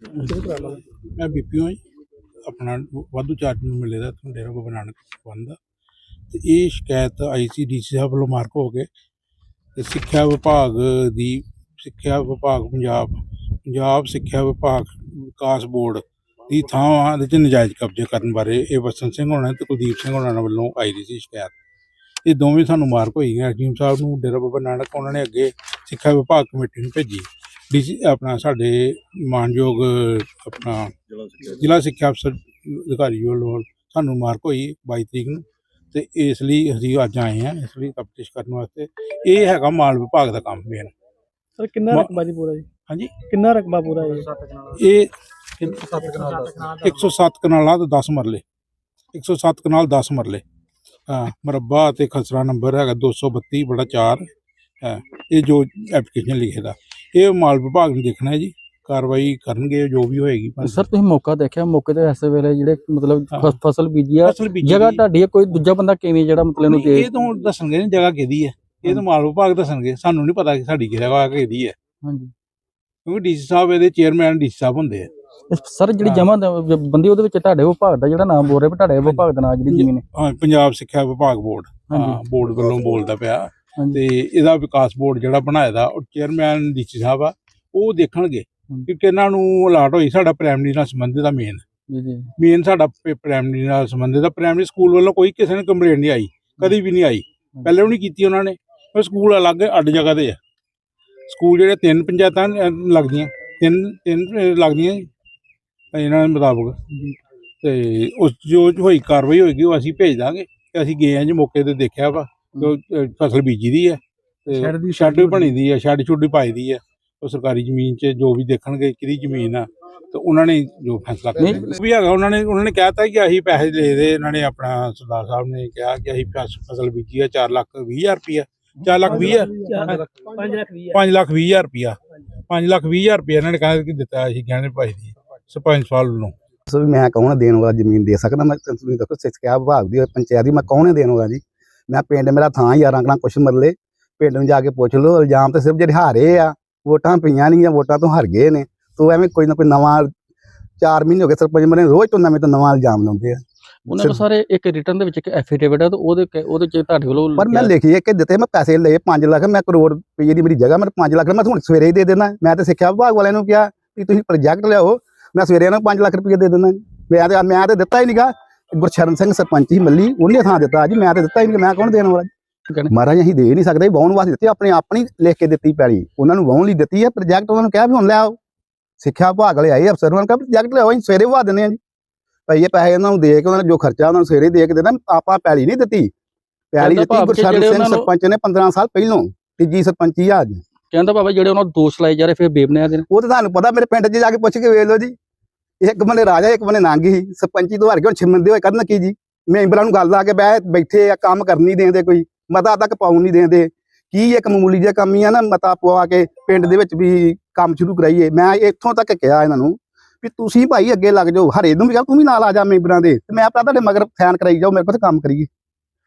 ਮੈਂ ਬੀਪੀਓ ਆਪਣਾ ਵਾਧੂ ਚਾਰਜ ਨੂੰ ਮਿਲੇ ਦਾ ਤੁਹਾਨੂੰ ਡੇਰਾ ਬਾਬਾ ਨਾਨਕ ਦਾ। ਤੇ ਇਹ ਸ਼ਿਕਾਇਤ ਆਈਸੀਡੀਸੀ ਸਾਹਿਬ ਵੱਲੋਂ ਮਾਰਕ ਹੋ ਕੇ ਤੇ ਸਿੱਖਿਆ ਵਿਭਾਗ ਦੀ ਸਿੱਖਿਆ ਵਿਭਾਗ ਪੰਜਾਬ ਪੰਜਾਬ ਸਿੱਖਿਆ ਵਿਭਾਗ ਵਿਕਾਸ ਬੋਰਡ ਦੀ ਥਾਂ ਦੇ ਚ ਨਜਾਇਜ਼ ਕਬਜ਼ੇ ਕਰਨ ਬਾਰੇ ਇਹ ਵਸਨ ਸਿੰਘ ਹੋਣਾ ਤੇ ਕੁਲਦੀਪ ਸਿੰਘ ਹੋਣਾ ਵੱਲੋਂ ਆਈ ਦੀ ਸੀ ਸ਼ਿਕਾਇਤ। ਇਹ ਦੋਵੇਂ ਸਾਨੂੰ ਮਾਰਕ ਹੋਈ ਹੈ ਹਕੀਮ ਸਾਹਿਬ ਨੂੰ ਡੇਰਾ ਬਾਬਾ ਨਾਨਕ ਉਹਨਾਂ ਨੇ ਅੱਗੇ ਸਿੱਖਿਆ ਵਿਭਾਗ ਕਮੇਟੀ ਨੂੰ ਭੇਜੀ। ਡੀਸੀ ਆਪਣਾ ਸਾਡੇ ਮਾਨਯੋਗ ਆਪਣਾ ਜ਼ਿਲ੍ਹਾ ਸਿੱਖਿਆ ਅਫਸਰ ਅਧਿਕਾਰੀ ਵੱਲੋਂ ਸਾਨੂੰ ਮਾਰਕ ਹੋਈ 22 ਤਰੀਕ ਨੂੰ ਤੇ ਇਸ ਲਈ ਅਸੀਂ ਅੱਜ ਆਏ ਹਾਂ ਇਸ ਲਈ ਤਫਤੀਸ਼ ਕਰਨ ਵਾਸਤੇ। ਇਹ ਹੈਗਾ ਮਾਲ ਵਿਭਾਗ ਦਾ ਕੰਮ ਮੇਨ ਸਰ ਕਿੰਨਾ ਰਕਬਾ ਜੀ ਪੂਰਾ ਜੀ? ਹਾਂਜੀ? ਕਿੰਨਾ ਰਕਬਾ ਪੂਰਾ ਜੀ ਇਹ 107 ਕਨਾਲਾਂ ਤੇ 10 ਮਰਲੇ। 107 ਕਨਾਲ 10 ਮਰਲੇ। ਹਾਂ ਮਰਬਾ ਤੇ ਖਸਰਾ ਨੰਬਰ ਹੈਗਾ 232 ਬੜਾ 4 ਹੈ ਇਹ ਜੋ ਐਪਲੀਕੇਸ਼ਨ ਲਿਖੇ ਦਾ। ਇਹ ਮਾਲ ਵਿਭਾਗ ਨੂੰ ਦੇਖਣਾ ਹੈ ਜੀ ਕਾਰਵਾਈ ਕਰਨਗੇ ਜੋ ਵੀ ਹੋਏਗੀ। ਸਰ ਤੁਸੀਂ ਮੌਕਾ ਦੇਖਿਆ ਮੌਕੇ ਤੇ ਇਸ ਵੇਲੇ ਜਿਹੜੇ ਮਤਲਬ ਹਾਂ। ਫਸਲ ਬੀਜੀ ਆ ਫਸਲ ਬੀਜੀ ਜਗ੍ਹਾ ਢਾਡੀ ਆ ਕੋਈ ਦੂਜਾ ਬੰਦਾ ਕਿਵੇਂ ਜਿਹੜਾ ਮਤਲਬ ਨਹੀਂ, ਦੇ ਇਹ ਤਾਂ ਹੁਣ ਦੱਸਣਗੇ ਨਾ ਜਗ੍ਹਾ ਕਿਹਦੀ ਹੈ। ਇਹ ਤਾਂ ਮਾਲ ਵਿਭਾਗ ਦੱਸਣਗੇ ਸਾਨੂੰ ਨਹੀਂ ਪਤਾ ਕਿ ਸਾਡੀ ਜਗ੍ਹਾ ਕਿਹਦੀ ਹੈ। ਹਾਂਜੀ। ਕਿਉਂਕਿ ਡੀਸੀ ਸਾਹਿਬ ਇਹਦੇ ਚੇਅਰਮੈਨ ਡੀਸੀ ਸਾਹਿਬ ਹੁੰਦੇ ਆ। ਸਰ ਜਿਹੜੀ ਹਾਂ। ਜਮਾ ਬੰਦੀ ਉਹਦੇ ਵਿੱਚ ਤੁਹਾਡੇ ਵਿਭਾਗ ਦਾ ਜਿਹੜਾ ਨਾਮ ਬੋਲ ਰਿਹਾ ਤੁਹਾਡੇ ਵਿਭਾਗ ਦਾ ਨਾਮ ਜਿਹੜੀ ਜ਼ਮੀਨ ਹੈ। ਹਾਂ ਪੰਜਾਬ ਸਿੱਖਿਆ ਵਿਭਾਗ ਬੋਰਡ। ਹਾਂ ਬੋਰਡ ਵੱਲੋਂ ਬੋਲਦਾ ਪਿਆ। ਤੇ ਇਹਦਾ ਵਿਕਾਸ ਬੋਰਡ ਜਿਹੜਾ ਬਣਾਇਆ ਦਾ ਉਹ ਚੇਅਰਮੈਨ ਡੀਸੀ ਸਾਹਿਬ ਆ ਉਹ ਦੇਖਣਗੇ। ਕਿ ਕਿਹਨਾਂ ਨੂੰ ਅਲਾਟ ਹੋਈ ਸਾਡਾ ਪ੍ਰਾਇਮਰੀ ਨਾਲ ਸੰਬੰਧਿਤ ਆ ਮੇਨ ਮੇਨ ਸਾਡਾ ਪ੍ਰਾਇਮਰੀ ਨਾਲ ਸੰਬੰਧਿਤ ਆ। ਪ੍ਰਾਇਮਰੀ ਸਕੂਲ ਵੱਲੋਂ ਕੋਈ ਕਿਸੇ ਨੇ ਕੰਪਲੇਂਟ ਨਹੀਂ ਆਈ ਕਦੀ ਵੀ ਨਹੀਂ ਆਈ। ਪਹਿਲੇ ਵੀ ਨਹੀਂ ਕੀਤੀ ਉਹਨਾਂ ਨੇ ਉਹ ਸਕੂਲ ਅਲੱਗ ਅੱਡ ਜਗ੍ਹਾ ਤੇ ਆ। ਸਕੂਲ ਜਿਹੜੇ ਤਿੰਨ ਪੰਚਾਇਤਾਂ ਲੱਗਦੀਆਂ ਤਿੰਨ ਤਿੰਨ ਲੱਗਦੀਆਂ ਜੀ, ਇਹਨਾਂ ਦੇ ਮੁਤਾਬਕ। ਤੇ ਉਸ ਜੋ ਹੋਈ ਕਾਰਵਾਈ ਹੋਏਗੀ ਉਹ ਅਸੀਂ ਭੇਜ ਦਾਂਗੇ। ਤੇ ਅਸੀਂ ਗਏ ਹਾਂ ਜੀ ਮੌਕੇ ਤੇ ਦੇਖਿਆ ਵਾ। ਫਸਲ ਬੀਜੀ ਦੀ ਹੈ ਸ਼ੈੱਡ ਤੇ ਦੀ ਸ਼ੈੱਡ ਵੀ ਬਣੀ ਦੀ ਹੈ ਸ਼ੈੱਡ ਛੁੱਡੀ ਪਾਈ ਦੀ ਹੈ। ਉਹ ਸਰਕਾਰੀ ਜ਼ਮੀਨ 'ਚ ਜੋ ਵੀ ਦੇਖਣਗੇ ਕਿਹਦੀ ਜ਼ਮੀਨ ਆ ਤੇ ਉਹਨਾਂ ਨੇ ਜੋ ਫੈਸਲਾ ਕਰਨਾ। ਵੀ ਹੈਗਾ ਉਹਨਾਂ ਨੇ ਉਹਨਾਂ ਨੇ ਕਹਿਤਾ ਕਿ ਅਸੀਂ ਪੈਸੇ ਦੇ ਦੇ ਇਹਨਾਂ ਨੇ ਆਪਣਾ ਸਰਦਾਰ ਸਾਹਿਬ ਨੇ ਕਿਹਾ ਕਿ ਅਸੀਂ ਫਸ- ਫਸਲ ਬੀਜੀ ਆ 4 ਲੱਖ 20 ਹਜ਼ਾਰ ਰੁਪਇਆ 4 ਲੱਖ 20 ਹਜ਼ਾਰ। 5 ਲੱਖ 20 5 ਲੱਖ 20 ਹਜ਼ਾਰ। ਰੁਪਇਆ 5 ਲੱਖ 20 ਹਜ਼ਾਰ ਰੁਪਇਆ ਇਹਨਾਂ ਨੇ ਕਹਿ ਕਿ ਦਿੱਤਾ ਅਸੀਂ ਗਹਿਣੇ ਭਾਈ ਦੀ ਸਰਪੰਚ ਸਾਹਿਬ ਨੂੰ। ਸੋ ਵੀ ਮੈਂ ਕੌਣ ਦੇਣ ਵਾਲਾ ਜ਼ਮੀਨ ਦੇ ਸਕਦਾ? ਮੈਂ ਤੁਸੀਂ ਦੇਖੋ ਸਿੱਖਿਆ ਵਿਭਾਗ ਦੀ ਪੰਚਾਇਤ ਦੀ ਮੈਂ ਕੌਣ ਦੇਣ ਵਾਲਾ ਜੀ? ਮੈਂ ਪਿੰਡ ਮੇਰਾ ਥਾਂ ਯਾਰਾਂ ਕਣਾ ਕੁਛ ਮਰਲੇ ਪਿੰਡ ਨੂੰ ਜਾ ਕੇ ਪੁੱਛ ਲਓ ਇਲਜ਼ਾਮ ਤੇ ਸਿਰਫ ਜਿਹੜੇ ਹਾਰੇ ਆ ਵੋਟਾਂ ਪਈਆਂ ਨਹੀਂ ਆ ਵੋਟਾਂ ਤੋਂ ਹਾਰ ਗਏ ਨੇ ਤੋ ਐਵੇਂ ਕੋਈ ਨਾ ਕੋਈ ਨਵਾਂ 4 ਮਹੀਨੇ ਹੋ ਗਏ ਸਰਪੰਚ ਬਣੇ ਰੋਜ਼ ਤੋਂ ਨਵੇਂ ਤੋਂ ਨਵਾਂ ਇਲਜ਼ਾਮ ਲਾਉਂਦੇ ਆ। ਉਹਨਾਂ ਨੂੰ ਸਾਰੇ ਇੱਕ ਰਿਟਰਨ ਦੇ ਵਿੱਚ ਇੱਕ ਐਫੀਡੇਵਿਟ ਹੈ ਤੇ ਉਹਦੇ ਉਹਦੇ ਚ ਤੁਹਾਡੇ ਵੱਲੋਂ ਪਰ ਮੈਂ ਲਿਖੀ ਕਿ ਦਿੱਤੇ ਮੈਂ ਪੈਸੇ ਲਏ 5 ਲੱਖ ਮੈਂ ਕਰੋੜ ਰੁਪਏ ਦੀ ਮੇਰੀ ਜਗ੍ਹਾ ਮੈਂ 5 ਲੱਖ ਮੈਂ ਤੁਹਾਨੂੰ ਸਵੇਰੇ ਹੀ ਦੇ ਦੇਣਾ ਮੈਂ ਤੇ ਸਿੱਖਿਆ ਵਿਭਾਗ ਵਾਲਿਆਂ ਨੂੰ ਕਿਹਾ ਵੀ ਤੁਸੀਂ ਪ੍ਰੋਜੈਕਟ ਲਿਆਓ ਮੈਂ ਸਵੇਰੇ ਇਹਨਾਂ ਨੂੰ 5 ਲੱਖ ਰੁਪਏ ਦੇ ਦੇਣਾ ਮੈਂ ਤੇ ਮੈਂ ਤੇ ਦਿੱਤਾ ਹੀ ਨਹੀਂਗਾ ਗੁਰਸ਼ਰਨ ਸਿੰਘ ਸਰਪੰਚ ਹੀ ਮੱਲੀ ਉਹਨੇ ਥਾਂ ਦਿੱਤਾ। ਜੀ ਮੈਂ ਤੇ ਦਿੱਤਾ ਹੀ ਨਹੀਂ ਮੈਂ ਕੌਣ ਦੇਣ ਵਾਲਾ। ਮਹਾਰਾਜ ਅਸੀਂ ਦੇ ਨਹੀਂ ਸਕਦੇ ਵਾਹੁਣ ਵਾਸਤੇ ਦਿੱਤੀ ਆਪਣੀ ਆਪਣੀ ਲਿਖ ਕੇ ਦਿੱਤੀ ਪੈਲੀ। ਉਹਨਾਂ ਨੂੰ ਵਾਹੁਣ ਲਈ ਦਿੱਤੀ ਹੈ ਪ੍ਰੋਜੈਕਟ ਉਹਨਾਂ ਨੂੰ ਕਿਹਾ ਵੀ ਹੁਣ ਲਿਆਓ ਸਿੱਖਿਆ ਵਿਭਾਗ ਵਾਲੇ ਆਏ ਅਫਸਰ ਉਹਨਾਂ ਨੂੰ ਕਿਹਾ ਪ੍ਰੋਜੈਕਟ ਲਿਆਓ ਅਸੀਂ ਸਵੇਰੇ ਵਾ ਦਿੰਦੇ ਹਾਂ ਜੀ। ਭਾਈ ਇਹ ਪੈਸੇ ਉਹਨਾਂ ਨੂੰ ਦੇ ਕੇ ਉਹਨਾਂ ਨੇ ਜੋ ਖਰਚਾ ਉਹਨਾਂ ਨੂੰ ਸਵੇਰੇ ਦੇ ਕੇ ਦੇਣਾ ਆਪਾਂ ਪੈਲੀ ਨਹੀਂ ਦਿੱਤੀ। ਪੈਲੀ ਦਿੱਤੀ ਗੁਰਸ਼ਰਨ ਸਿੰਘ ਸਰਪੰਚ ਨੇ 15 ਸਾਲ ਪਹਿਲੋਂ ਤੀਜੀ ਸਰਪੰਚੀ ਆ ਅੱਜ। ਕਹਿੰਦਾ ਬਾਬਾ ਜਿਹੜੇ ਉਹਨਾਂ ਦੋਸ਼ ਲਾਏ ਜਾ ਰਹੇ ਫਿਰ ਬੇਬਨਿਆ ਦੇ। ਉਹ ਤਾਂ ਤੁਹਾਨੂੰ ਪਤਾ ਮੇਰੇ ਪਿੰਡ 'ਚ ਜਾ ਕੇ ਪੁੱਛ ਕੇ ਵੇਖ ਲਓ ਜੀ। ਇੱਕ ਬੰਨੇ ਰਾਜਾ, ਇੱਕ ਬੰਨੇ ਨੰਗ ਸੀ। ਸਰਪੰਚੀ ਤੋਂ ਹਰ ਕੇ ਹੁਣ ਛਿਮੰਦੇ ਹੋਏ ਕਰਨ ਕੀ ਜੀ? ਮੈਂਬਰਾਂ ਨੂੰ ਗੱਲ ਆ ਕੇ ਬਹਿ ਬੈਠੇ ਆ, ਕੰਮ ਕਰਨ ਨਹੀਂ ਦੇਂਦੇ ਕੋਈ। ਮਤਾ ਤੱਕ ਪਾਉਣ ਨਹੀਂ ਦੇਂਦੇ। ਕੀ ਇੱਕ ਮਾਮੂਲੀ ਜਿਹਾ ਕੰਮ ਹੀ ਆ ਨਾ, ਮਤਾ ਪਵਾ ਕੇ ਪਿੰਡ ਦੇ ਵਿੱਚ ਵੀ ਕੰਮ ਸ਼ੁਰੂ ਕਰਾਈਏ। ਮੈਂ ਇੱਥੋਂ ਤੱਕ ਕਿਹਾ ਇਹਨਾਂ ਨੂੰ ਵੀ ਤੁਸੀਂ ਭਾਈ ਅੱਗੇ ਲੱਗ ਜਾਓ। ਹਰੇ ਨੂੰ ਵੀ ਕਿਹਾ, ਤੂੰ ਵੀ ਨਾਲ ਆ ਜਾ ਮੈਂਬਰਾਂ ਦੇ। ਤੇ ਮੈਂ ਆਪਣਾ ਤੁਹਾਡੇ ਮਗਰ ਫੈਨ ਕਰਾਈ ਜਾਓ, ਮੇਰੇ ਕੋਲ ਕੰਮ ਕਰੀਏ।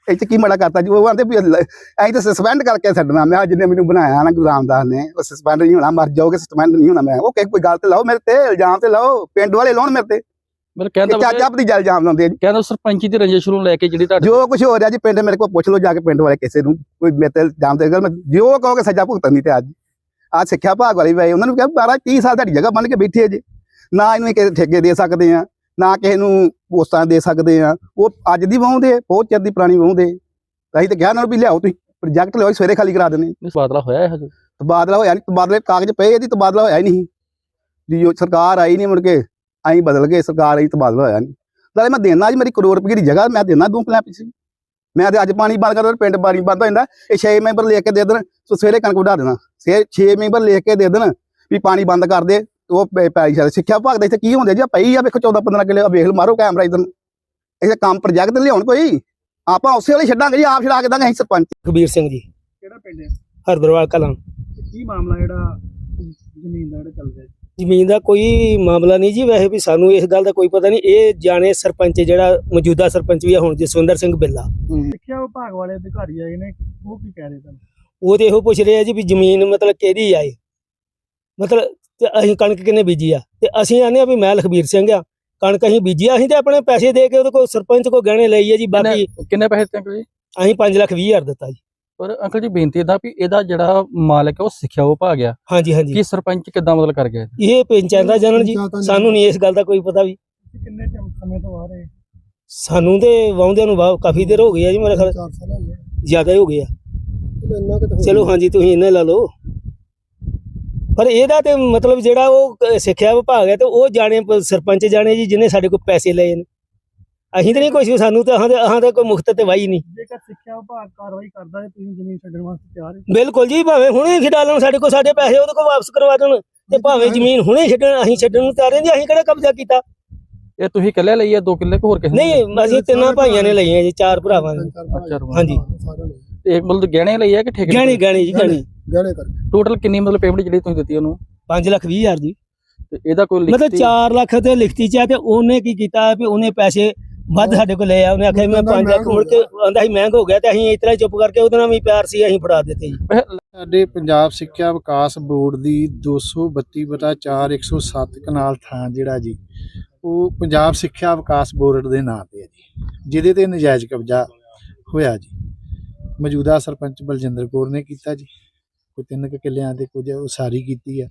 ਇਹ 'ਚ ਕੀ ਮੜਾ ਕਰਤਾ ਜੀ? ਉਹ ਆਂਦੇ ਵੀ ਐਂ ਤਾਂ ਸਸਪੈਂਡ ਕਰਕੇ ਛੱਡਣਾ। ਮੈਂ ਜਿੰਨੇ ਮੈਨੂੰ ਬਣਾਇਆ ਨਾ ਗੁਰੂ ਰਾਮਦਾਸ ਨੇ। ਉਹ ਸਸਪੈਂਡ ਨਹੀਂ ਹੋਣਾ ਮਰ ਜਾਓਗੇ ਸਸਪੈਂਡ ਨਹੀਂ ਹੋਣਾ ਮੈਂ। ਉਹ ਕਹੇ ਕੋਈ ਗੱਲ ਤੇ ਲਾਓ ਮੇਰੇ ਤੇ ਇਲਜ਼ਾਮ ਤੇ ਲਾਓ। ਪਿੰਡ ਵਾਲੇ ਲਾਉਣ ਮੇਰੇ ਤੇ। ਇਹ ਕਹਿੰਦਾ ਚਾਚਾ ਆਪਣੀ ਜਲ ਇਲਜ਼ਾਮ ਲਾਉਂਦੇ ਜੀ। ਕਹਿੰਦਾ ਸਰਪੰਚੀ ਦੀ ਰੰਜਿਸ਼ ਨੂੰ ਲੈ ਕੇ ਜਿਹੜੀ ਤੁਹਾਡੇ ਜੋ ਕੁਝ ਹੋ ਰਿਹਾ ਜੀ ਪਿੰਡ ਮੇਰੇ ਕੋਲ ਪੁੱਛ ਲਓ ਜਾ ਕੇ ਪਿੰਡ ਵਾਲੇ ਕਿਸੇ ਨੂੰ। ਕੋਈ ਮੇਰੇ ਤੇ ਇਲਜ਼ਾਮ ਤੇ ਗੱਲ ਮੈਂ ਜੋ ਕਹੋਗੇ ਸਜ਼ਾ ਭੁਗਤਣ ਦੀ ਤੇ ਅੱਜ। ਆ ਸਿੱਖਿਆ ਭਾਗ ਵਾਲੀ ਵੇ ਉਹਨਾਂ ਨੂੰ ਕਿਹਾ 12 30 ਸਾਲ ਤੁਹਾਡੀ ਜਗ੍ਹਾ ਬਣ ਕੇ ਬੈਠੇ ਜੇ। ਨਾ ਇਹਨੂੰ ਕਿਸੇ ਠੇਕੇ ਦੇ ਸਕਦੇ ਆ ਨਾ ਕਿਸੇ ਨੂੰ ਪੋਸਟਾਂ ਦੇ ਸਕਦੇ ਆ। ਉਹ ਅੱਜ ਦੀ ਵਾਹੁੰਦੇ ਬਹੁਤ ਚਿਰ ਦੀ ਪੁਰਾਣੀ ਵਾਹੁੰਦੇ ਅਸੀਂ ਤਾਂ ਕਿਹਾ ਉਹਨਾਂ ਨੂੰ ਵੀ ਲਿਆਓ ਤੁਸੀਂ ਪ੍ਰੋਜੈਕਟ ਲਿਆਓ ਸਵੇਰੇ ਖਾਲੀ ਕਰਾ ਦਿੰਦੇ ਇਸ ਬਾਦਲਾ ਹੋਇਆ ਹੈ ਹਜੇ ਤਬਾਦਲਾ ਹੋਇਆ ਨਹੀਂ ਤਬਾਦਲੇ ਕਾਗਜ਼ ਪਏ ਇਹਦੀ ਤਬਾਦਲਾ ਹੋਇਆ ਹੀ ਨਹੀਂ। ਜੀ ਉਹ ਸਰਕਾਰ ਆਈ ਨਹੀਂ ਮੁੜ ਕੇ ਆਈ ਬਦਲ ਗਏ ਸਰਕਾਰ ਆਈ ਤਬਾਦਲਾ ਹੋਇਆ ਨਹੀਂ। ਨਾਲੇ ਮੈਂ ਦੇਣਾ ਜੀ ਮੇਰੀ ਕਰੋੜ ਰੁਪਏ ਦੀ ਜਗ੍ਹਾ ਮੈਂ ਦੇਣਾ ਦੋ ਪਲਾਂ ਪਿੱਛੇ। ਮੈਂ ਤੇ ਅੱਜ ਪਾਣੀ ਬੰਦ ਕਰ ਦੇਣਾ ਪਿੰਡ ਪਾਣੀ ਬੰਦ ਹੋ ਜਾਂਦਾ ਇਹ 6 ਮੈਂਬਰ ਲੈ ਕੇ ਦੇ ਦੇਣ ਸੋ ਸਵੇਰੇ ਕਣਕ ਵਢਾ ਦੇਣਾ। ਸੇ 6 ਮੈਂਬਰ ਲੈ ਕੇ ਦੇ ਦੇਣ ਵੀ ਪਾਣੀ ਬੰਦ ਕਰ ਦੇ ਉਹ ਪੈ- ਪੈਲੀ ਸ਼ਾਇਦ ਸਿੱਖਿਆ ਵਿਭਾਗ ਦਾ ਇੱਥੇ ਕੀ ਹੁੰਦੇ ਜੀ? ਪਈ ਆ ਵੇਖੋ 14 15 ਕਿੱਲੇ ਵੇਖ ਲਓ ਮਾਰੋ ਕੈਮਰਾ ਇਧਰ ਇਹ ਕੰਮ ਪ੍ਰੋਜੈਕਟ ਲਿਆਉਣ ਕੋਈ। ਆਪਾਂ ਉਸੇ ਵਾਲੇ ਛੱਡਾਂਗੇ ਜੀ ਆਪ ਛਡਾ ਕੇ ਦਾਂਗੇ ਅਸੀਂ ਸਰਪੰਚ। ਕਬੀਰ ਸਿੰਘ ਜੀ। ਕਿਹੜਾ ਪਿੰਡ ਹੈ? ਹਰਦਰਵਾਲ ਕਲਾਂ। ਕੀ ਮਾਮਲਾ ਜਿਹੜਾ ਜ਼ਮੀਨ ਦਾ ਜਿਹੜਾ ਚੱਲ ਰਿਹਾ ਜ਼ਮੀਨ ਦਾ ਕੋਈ ਮਾਮਲਾ ਨਹੀਂ ਜੀ ਵੈਸੇ ਵੀ ਸਾਨੂੰ ਇਸ ਗੱਲ ਦਾ ਕੋਈ ਪਤਾ ਨਹੀਂ। ਇਹ ਜਾਣੇ ਸਰਪੰਚ ਜਿਹੜਾ ਮੌਜੂਦਾ ਸਰਪੰਚ ਵੀ ਆ ਹੁਣ ਜਸਵਿੰਦਰ ਸਿੰਘ ਬਿੱਲਾ। ਸਿੱਖਿਆ ਵਿਭਾਗ ਵਾਲੇ ਅਧਿਕਾਰੀ ਆਏ ਨੇ ਉਹ ਕੀ ਕਹਿ ਰਹੇ ਤੁਹਾਨੂੰ? ਉਹ ਤੇ ਇਹੋ ਪੁੱਛ ਰਹੇ ਆ ਜੀ ਵੀ ਜ਼ਮੀਨ ਮਤਲਬ ਕਿਹਦੀ ਆਏ ਮਤਲਬ ਤੇ ਅਸੀਂ ਕਣਕ ਕਿੰਨੇ ਬੀਜੀ ਆ? ਤੇ ਅਸੀਂ ਆਨੇ ਆ ਵੀ ਮੈਂ ਲਖਬੀਰ ਸਿੰਘ ਆ। ਕਣਕ ਅਸੀਂ ਬੀਜੀ ਆ ਅਸੀਂ ਤੇ ਆਪਣੇ ਪੈਸੇ ਦੇ ਕੇ ਉਹਦੇ ਕੋਲ ਸਰਪੰਚ ਕੋ ਗਹਿਣੇ ਲਈ ਆ ਜੀ ਬਾਕੀ ਕਿੰਨੇ- ਪੈਸੇ ਦਿੱਤੇ ਅੰਕਲ ਜੀ? ਅਸੀਂ 5 ਲੱਖ 20 ਹਜ਼ਾਰ ਦਿੱਤਾ ਜੀ। ਪਰ ਅੰਕਲ ਜੀ ਬੇਨਤੀ ਇਦਾਂ ਵੀ ਇਹਦਾ ਜਿਹੜਾ ਮਾਲਕ ਹੈ ਉਹ ਸਿੱਖਿਆ ਵਿਭਾਗ ਆ। ਹਾਂਜੀ ਹਾਂਜੀ। ਕੀ ਸਰਪੰਚ ਕਿੱਦਾਂ ਮਤਲਬ ਕਰ ਗਿਆ ਇਹ ਪੰਚਾਇਤ ਦਾ ਜਨਨ ਜੀ ਸਾਨੂੰ ਨਹੀਂ ਇਸ ਗੱਲ ਦਾ ਕੋਈ ਪਤਾ ਵੀ। ਕਿੰਨੇ ਸਮੇਂ ਤੋਂ ਆ ਰਹੇ ਸਾਨੂੰ ਤੇ ਵਾਉਂਦਿਆਂ ਨੂੰ ਵਾਹ ਕਾਫੀ ਦੇਰ ਹੋ ਗਈ ਆ ਜੀ ਮੇਰੇ ਖਿਆਲ 4 ਸਾਲ ਹੋ ਗਏ। ਜ਼ਿਆਦਾ ਹੀ ਹੋ ਗਏ ਆ। ਇੰਨਾ ਕਿ ਚਲੋ ਹਾਂਜੀ ਤੁਸੀਂ ਇਹਨਾਂ ਲਾ ਲਓ। ਪਰ ਇਹਦਾ ਤੇ ਮਤਲਬ ਜਿਹੜਾ ਉਹ ਸਿੱਖਿਆ ਵਿਭਾਗ ਹੈ ਤੇ ਉਹ ਜਾਣੇ ਸਰਪੰਚ ਜਾਣੇ ਜੀ ਜਿਹਨੇ ਸਾਡੇ ਕੋਲ ਪੈਸੇ ਲਏ ਨੇ। ਅਸੀਂ ਤਾਂ ਨਹੀਂ ਕੁਛ ਸਾਨੂੰ ਤਾਂ ਹਾਂ ਹਾਂ ਤਾਂ ਕੋਈ ਮੁਖਤ ਤੇ ਵਾਈ ਨਹੀਂ। ਜੇਕਰ ਸਿੱਖਿਆ ਵਿਭਾਗ ਕਾਰਵਾਈ ਕਰਦਾ ਹੈ ਤੁਸੀਂ ਜ਼ਮੀਨ ਛੱਡਣ ਵਾਸਤੇ ਤਿਆਰ ਹੋ? ਬਿਲਕੁਲ ਜੀ ਭਾਵੇਂ ਹੁਣੇ ਖਿਡਾ ਲੈਣ ਸਾਡੇ ਕੋਲ ਸਾਡੇ ਪੈਸੇ ਉਹਦੇ ਕੋਲ ਵਾਪਸ ਕਰਵਾ ਦੇਣ ਤੇ ਭਾਵੇਂ ਜ਼ਮੀਨ ਹੁਣੇ ਛੱਡਣ ਅਸੀਂ ਛੱਡਣ ਨੂੰ ਤਿਆਰ ਹਾਂ ਜੀ ਅਸੀਂ ਕਿਹੜਾ ਕਬਜ਼ਾ ਕੀਤਾ? ਇਹ ਤੁਸੀਂ ਇਕੱਲੇ ਲਈ ਆ ਦੋ ਕਿੱਲੇ ਕਿ ਹੋਰ ਕਿਸੇ ਨੇ? ਨਹੀਂ ਅਸੀਂ ਤਿੰਨਾਂ ਭਾਈਆਂ ਨੇ ਲਈਆਂ ਜੀ ਚਾਰ ਭਰਾਵਾਂ ਨੇ। ਅੱਛਾ। ਹਾਂਜੀ। ਤੇ ਇਹ ਮਤਲਬ ਗਹਿਣੇ ਲਈ ਆ ਕਿ ਠੇਕੇ ਗਹਿਣੀ ਗਹਿਣੀ ਜੀ ਗਹਿਣੀ। ਗਹਿਣੇ ਕਰਕੇ। ਟੋਟਲ ਕਿੰਨੀ ਮਤਲਬ ਪੇਮੈਂਟ ਜਿਹੜੀ ਤੁਸੀਂ ਦਿੱਤੀ ਉਹਨੂੰ? 5 ਲੱਖ 20 ਹਜ਼ਾਰ ਜੀ। ਤੇ ਇਹਦਾ ਕੋਈ ਮਤਲਬ ਲਿਖਤੀ 4 ਲੱਖ ਤੇ ਲਿਖਤੀ ਚ ਤੇ ਉਹਨੇ ਕੀ ਕੀਤਾ ਵੀ ਉਹਨੇ ਪੈਸੇ ਵੱਧ ਸਾਡੇ ਕੋਲ ਲਏ ਆ ਉਹਨੇ ਆਖਿਆ ਮੈਂ 5 ਲੱਖ ਮੁੜ ਕੇ ਆਂਦਾ ਸੀ ਮਹਿੰਗ ਹੋ ਗਿਆ ਤੇ ਅਸੀਂ ਇਸ ਤਰ੍ਹਾਂ ਹੀ ਚੁੱਪ ਕਰਕੇ ਉਹਦੇ ਨਾਲ ਵੀ ਪਿਆਰ ਸੀ ਅਸੀਂ ਫੜਾ ਦਿੱਤੇ ਜੀ। ਸਾਡੇ ਪੰਜਾਬ ਸਿੱਖਿਆ ਵਿਕਾਸ ਬੋਰਡ ਦੀ 232 ਬਟਾ 4 107 ਕਨਾਲ ਥਾਂ ਜਿਹੜਾ ਜੀ ਉਹ ਪੰਜਾਬ ਸਿੱਖਿਆ ਵਿਕਾਸ ਬੋਰਡ ਦੇ ਨਾਂ ਤੇ ਹੈ ਜੀ ਜਿਹਦੇ ਤੇ ਨਜਾਇਜ਼ ਕਬਜ਼ਾ ਹੋਇਆ ਜੀ। ਮੌਜੂਦਾ ਸਰਪੰਚ ਬਲਜਿੰਦਰ ਕੌਰ ਨੇ ਕੀਤਾ ਜੀ। ਕੋਈ ਤਿੰਨ ਕੁ ਕਿੱਲਿਆਂ ਦੇ ਕੁਝ ਉਸਾਰੀ ਕੀਤੀ ਆ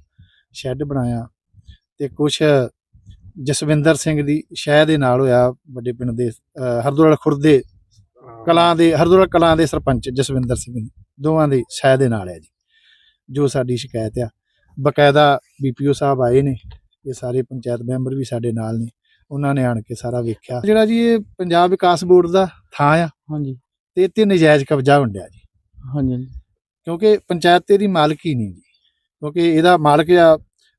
ਸ਼ੈੱਡ ਬਣਾਇਆ ਤੇ ਕੁਝ ਜਸਵਿੰਦਰ ਸਿੰਘ ਦੀ ਸ਼ਹਿ ਦੇ ਨਾਲ ਹੋਇਆ ਵੱਡੇ ਪਿੰਡ ਦੇ ਹਰਦੋਲ ਖੁਰਦੇ ਕਲਾਂ ਦੇ ਹਰਦੋਲ ਕਲਾਂ ਦੇ ਸਰਪੰਚ ਜਸਵਿੰਦਰ ਸਿੰਘ ਦੋਵਾਂ ਦੀ ਸ਼ਾਇਦ ਦੇ ਨਾਲ ਹੈ ਜੀ ਜੋ ਸਾਡੀ ਸ਼ਿਕਾਇਤ ਆ। ਬਕਾਇਦਾ ਬੀਪੀਓ ਸਾਹਿਬ ਆਏ ਨੇ ਇਹ ਸਾਰੇ ਪੰਚਾਇਤ ਮੈਂਬਰ ਵੀ ਸਾਡੇ ਨਾਲ ਨੇ ਉਹਨਾਂ ਨੇ ਆਣ ਕੇ ਸਾਰਾ ਵੇਖਿਆ। ਜਿਹੜਾ ਜੀ ਇਹ ਪੰਜਾਬ ਵਿਕਾਸ ਬੋਰਡ ਦਾ ਥਾਂ ਆ ਹਾਂਜੀ। ਤੇ ਇੱਥੇ ਨਜਾਇਜ਼ ਕਬਜ਼ਾ ਹੁੰਦਿਆ ਜੀ। ਹਾਂਜੀ। ਕਿਉਂਕਿ ਪੰਚਾਇਤ ਤੇ ਦੀ ਮਾਲਕੀ ਨਹੀਂ ਜੀ। ਕਿਉਂਕਿ ਇਹਦਾ ਮਾਲਕ ਆ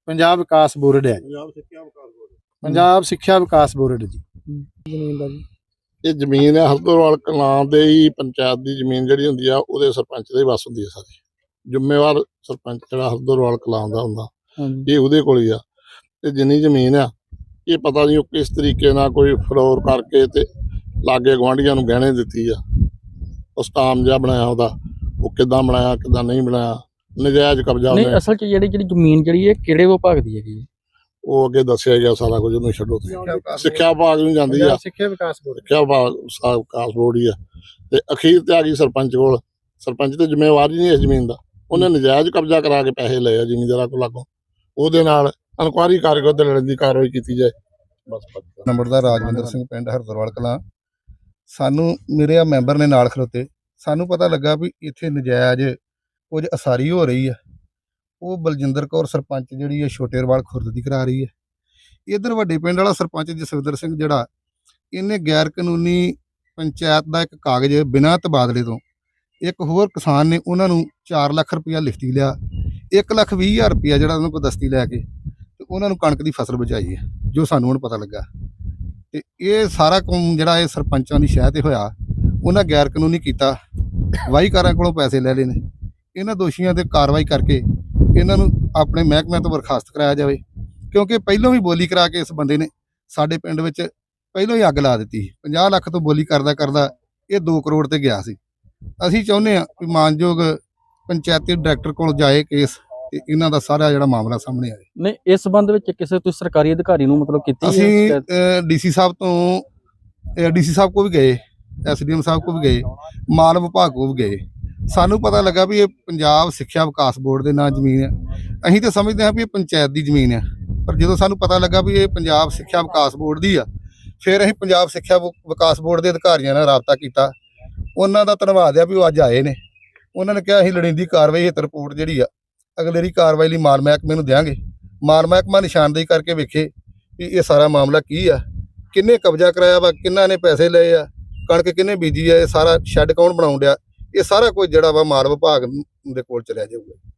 ਪੰਜਾਬ ਵਿਕਾਸ ਬੋਰਡ ਹੈ ਜੀ। ਪੰਜਾਬ ਸਿੱਖਿਆ ਵਿਕਾਸ ਬੋਰਡ। ਜੀ ਜ਼ਮੀਨ ਦਾ ਜੀ। ਇਹ ਜ਼ਮੀਨ ਹੈ ਹਰਦੋਵਾਲ ਕਲਾਂ ਦੇ ਹੀ ਪੰਚਾਇਤ ਦੀ ਜ਼ਮੀਨ ਜਿਹੜੀ ਹੁੰਦੀ ਆ ਉਹਦੇ ਸਰਪੰਚ ਦੇ ਵੱਸ ਹੁੰਦੀ ਹੈ ਸਾਰੀ। ਜ਼ਿੰਮੇਵਾਰ ਸਰਪੰਚ ਜਿਹੜਾ ਹਰਦੋਵਾਲ ਕਲਾਂ ਦਾ ਹੁੰਦਾ ਇਹ ਉਹਦੇ ਕੋਲ ਹੀ ਆ। ਤੇ ਜਿੰਨੀ ਜ਼ਮੀਨ ਆ ਇਹ ਪਤਾ ਨਹੀਂ ਉਹ ਕਿਸ ਤਰੀਕੇ ਨਾਲ ਕੋਈ ਫਲੋਰ ਕਰਕੇ ਤੇ ਲਾਗੇ ਗਵਾਂਢੀਆਂ ਨੂੰ ਗਹਿਣੇ ਦਿੱਤੀ ਆ। ਉਹ ਸਟਾਮ ਜਿਹਾ ਬਣਾਇਆ ਉਹਦਾ। ਉਹ ਕਿੱਦਾਂ ਬਣਾਇਆ ਕਿੱਦਾਂ ਨਹੀਂ ਬਣਾਇਆ ਨਜਾਇਜ਼ ਕਬਜ਼ਾ ਨਹੀਂ ਉਹਨੇ ਅਸਲ 'ਚ ਜਿਹੜੀ ਜਿਹੜੀ ਜ਼ਮੀਨ ਜਿਹੜੀ ਹੈ ਕਿਹੜੇ ਵਿਭਾਗ ਦੀ ਹੈਗੀ ਹੈ? ਉਹ ਅੱਗੇ ਦੱਸਿਆ ਗਿਆ ਸਾਰਾ ਕੁਝ ਉਹਨੂੰ ਛੱਡੋ ਤੁਸੀਂ। ਸਿੱਖਿਆ ਵਿਭਾਗ ਨੂੰ ਜਾਂਦੀ ਆ। ਸਿੱਖਿਆ ਵਿਕਾਸ ਬੋਰਡ। ਸਿੱਖਿਆ ਵਿਭਾਗ ਸਾਹਿਬ ਵਿਕਾਸ ਬੋਰਡ ਹੀ ਆ। ਤੇ ਅਖੀਰ ਤੇ ਆ ਗਈ ਸਰਪੰਚ ਕੋਲ। ਸਰਪੰਚ ਤੇ ਜ਼ਿੰਮੇਵਾਰ ਹੀ ਨਹੀਂ ਇਸ ਜ਼ਮੀਨ ਦਾ। ਉਹਨੇ ਨਜਾਇਜ਼ ਕਬਜ਼ਾ ਕਰਾ ਕੇ ਪੈਸੇ ਲਏ ਆ ਜ਼ਿਮੀਂਦਾਰਾਂ ਕੋਲ ਲਾਗੋਂ ਉਹਦੇ ਨਾਲ ਇਨਕੁਆਰੀ ਕਰਕੇ ਉਹਦੇ ਲੜਨ ਦੀ ਕਾਰਵਾਈ ਕੀਤੀ ਜਾਏ। ਬਸ ਬਸ। ਨੰਬਰਦਾਰ ਰਾਜਵਿੰਦਰ ਸਿੰਘ ਪਿੰਡ ਹਰਦਰਵਾਲ ਕਲਾਂ। ਸਾਨੂੰ ਮੇਰੇ ਆ ਮੈਂਬਰ ਨੇ ਨਾਲ ਖਲੋਤੇ। ਸਾਨੂੰ ਪਤਾ ਲੱਗਾ ਵੀ ਇੱਥੇ ਨਜਾਇਜ਼ ਕੁਝ ਅਸਾਰੀ ਹੋ ਰਹੀ ਹੈ ਉਹ ਬਲਜਿੰਦਰ ਕੌਰ ਸਰਪੰਚ ਜਿਹੜੀ ਹੈ ਛੋਟੇਰਵਾਲ ਖੁਰਦ ਦੀ ਕਰਾ ਰਹੀ ਹੈ ਇਧਰ ਵੱਡੇ ਪਿੰਡ ਵਾਲਾ ਸਰਪੰਚ ਜਸਵਿੰਦਰ ਸਿੰਘ ਜਿਹੜਾ, ਇਹਨੇ ਗੈਰ ਕਾਨੂੰਨੀ ਪੰਚਾਇਤ ਦਾ ਇੱਕ ਕਾਗਜ਼ ਬਿਨਾਂ ਤਬਾਦਲੇ ਤੋਂ ਇੱਕ ਹੋਰ ਕਿਸਾਨ ਨੇ ਉਹਨਾਂ ਨੂੰ 4 ਲੱਖ ਰੁਪਇਆ ਲਿਖਤੀ ਲਿਆ। 1 ਲੱਖ 20 ਹਜ਼ਾਰ ਰੁਪਇਆ ਜਿਹੜਾ ਉਹਨਾਂ ਕੋਲ ਦਸਤੀ ਲੈ ਕੇ ਤੇ ਉਹਨਾਂ ਨੂੰ ਕਣਕ ਦੀ ਫਸਲ ਬਚਾਈ ਹੈ ਜੋ ਸਾਨੂੰ ਹੁਣ ਪਤਾ ਲੱਗਾ। ਤੇ ਇਹ ਸਾਰਾ ਕੰਮ ਜਿਹੜਾ ਇਹ ਸਰਪੰਚਾਂ ਦੀ ਸ਼ਹਿ ਤੇ ਹੋਇਆ ਉਹਨਾਂ ਗੈਰ ਕਾਨੂੰਨੀ ਕੀਤਾ। ਵਾਹੀਕਾਰਾਂ ਕੋਲੋਂ ਪੈਸੇ ਲੈ ਲਏ ਨੇ। ਇਹਨਾਂ ਦੋਸ਼ੀਆਂ ਤੇ ਕਾਰਵਾਈ ਕਰਕੇ ਇਹਨਾਂ ਨੂੰ ਆਪਣੇ ਮਹਿਕਮਿਆਂ ਤੋਂ ਬਰਖਾਸਤ ਕਰਾਇਆ ਜਾਵੇ। ਕਿਉਂਕਿ ਪਹਿਲਾਂ ਵੀ ਬੋਲੀ ਕਰਾ ਕੇ ਇਸ ਬੰਦੇ ਨੇ ਸਾਡੇ ਪਿੰਡ ਵਿੱਚ ਪਹਿਲਾਂ ਹੀ ਅੱਗ ਲਾ ਦਿੱਤੀ 50 ਲੱਖ ਤੋਂ ਬੋਲੀ ਕਰਦਾ ਕਰਦਾ ਇਹ 2 ਕਰੋੜ ਤੇ ਗਿਆ ਸੀ। ਅਸੀਂ ਚਾਹੁੰਦੇ ਹਾਂ ਕਿ ਮਾਨਯੋਗ ਪੰਚਾਇਤੀ ਡਾਇਰੈਕਟਰ ਕੋਲ ਜਾਏ ਕੇਸ ਤੇ ਇਹਨਾਂ ਦਾ ਸਾਰਾ ਜਿਹੜਾ ਮਾਮਲਾ ਸਾਹਮਣੇ ਆਏ। ਨਹੀਂ ਇਸ ਸੰਬੰਧ ਵਿੱਚ ਕਿਸੇ ਤੁਸੀਂ ਸਰਕਾਰੀ ਅਧਿਕਾਰੀ ਨੂੰ ਮਤਲਬ ਕੀਤੀ ਅਸੀਂ? ਡੀਸੀ ਸਾਹਿਬ ਤੋਂ ਡੀਸੀ ਸਾਹਿਬ ਕੋ ਵੀ ਗਏ। ਐਸਡੀਐਮ ਸਾਹਿਬ ਕੋਲ ਵੀ ਗਏ, ਮਾਲ ਵਿਭਾਗ ਕੋ ਵੀ ਗਏ। ਸਾਨੂੰ ਪਤਾ ਲੱਗਾ ਵੀ ਇਹ ਪੰਜਾਬ ਸਿੱਖਿਆ ਵਿਕਾਸ ਬੋਰਡ ਦੇ ਨਾਂ ਜ਼ਮੀਨ ਹੈ। ਅਸੀਂ ਤਾਂ ਸਮਝਦੇ ਹਾਂ ਵੀ ਇਹ ਪੰਚਾਇਤ ਦੀ ਜ਼ਮੀਨ ਹੈ। ਪਰ ਜਦੋਂ ਸਾਨੂੰ ਪਤਾ ਲੱਗਾ ਵੀ ਇਹ ਪੰਜਾਬ ਸਿੱਖਿਆ ਵਿਕਾਸ ਬੋਰਡ ਦੀ ਆ, ਫਿਰ ਅਸੀਂ ਪੰਜਾਬ ਸਿੱਖਿਆ ਵਿ- ਵਿਕਾਸ ਬੋਰਡ ਦੇ ਅਧਿਕਾਰੀਆਂ ਨਾਲ ਰਾਬਤਾ ਕੀਤਾ। ਉਹਨਾਂ ਦਾ ਧੰਨਵਾਦ ਆ ਵੀ ਉਹ ਅੱਜ ਆਏ ਨੇ। ਉਹਨਾਂ ਨੇ ਕਿਹਾ, ਅਸੀਂ ਲੋੜੀਂਦੀ ਕਾਰਵਾਈ ਹਿੱਤ ਰਿਪੋਰਟ ਜਿਹੜੀ ਆ ਅਗਲੇਰੀ ਕਾਰਵਾਈ ਲਈ ਮਾਲ ਮਹਿਕਮੇ ਨੂੰ ਦਿਆਂਗੇ। ਮਾਲ ਮਹਿਕਮਾ ਨਿਸ਼ਾਨਦੇਹੀ ਕਰਕੇ ਵੇਖੇ ਵੀ ਇਹ ਸਾਰਾ ਮਾਮਲਾ ਕੀ ਆ, ਕਿੰਨੇ ਕਬਜ਼ਾ ਕਰਾਇਆ ਵਾ, ਕਿੰਨਾ ਨੇ ਪੈਸੇ ਲਏ ਆ ਕਣਕ ਕਿੰਨੇ ਬੀਜੀ ਹੈ ਇਹ ਸਾਰਾ ਸ਼ੈੱਡ ਕੌਣ ਬਣਾਉਣ ਡਿਆ? ਇਹ ਸਾਰਾ ਕੁਝ ਜਿਹੜਾ ਵਾ ਮਾਲ ਵਿਭਾਗ ਦੇ ਕੋਲ ਚਲਿਆ ਜਾਊਗਾ।